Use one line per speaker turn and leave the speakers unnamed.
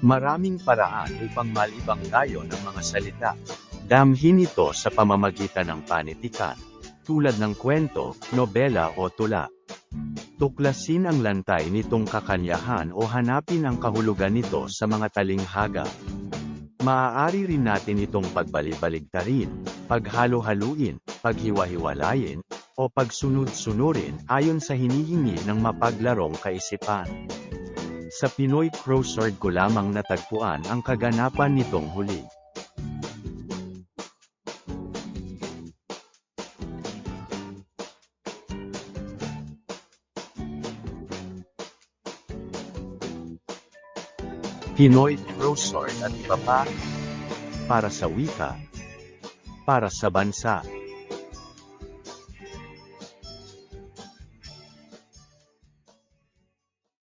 Maraming paraan upang malibang tayo ng mga salita. Damhin ito sa pamamagitan ng panitikan, tulad ng kwento, nobela o tula. Tuklasin ang lantay nitong kakanyahan o hanapin ang kahulugan nito sa mga talinghaga. Maaari rin natin itong pagbalibaligtarin, paghalo-haluin, paghiwa-hiwalayin, o pagsunod-sunurin ayon sa hinihingi ng mapaglarong kaisipan. Sa Pinoy Crossword ko lamang natagpuan ang kaganapan nitong huli. Pinoy Crossword at iba pa, para sa wika, para sa bansa.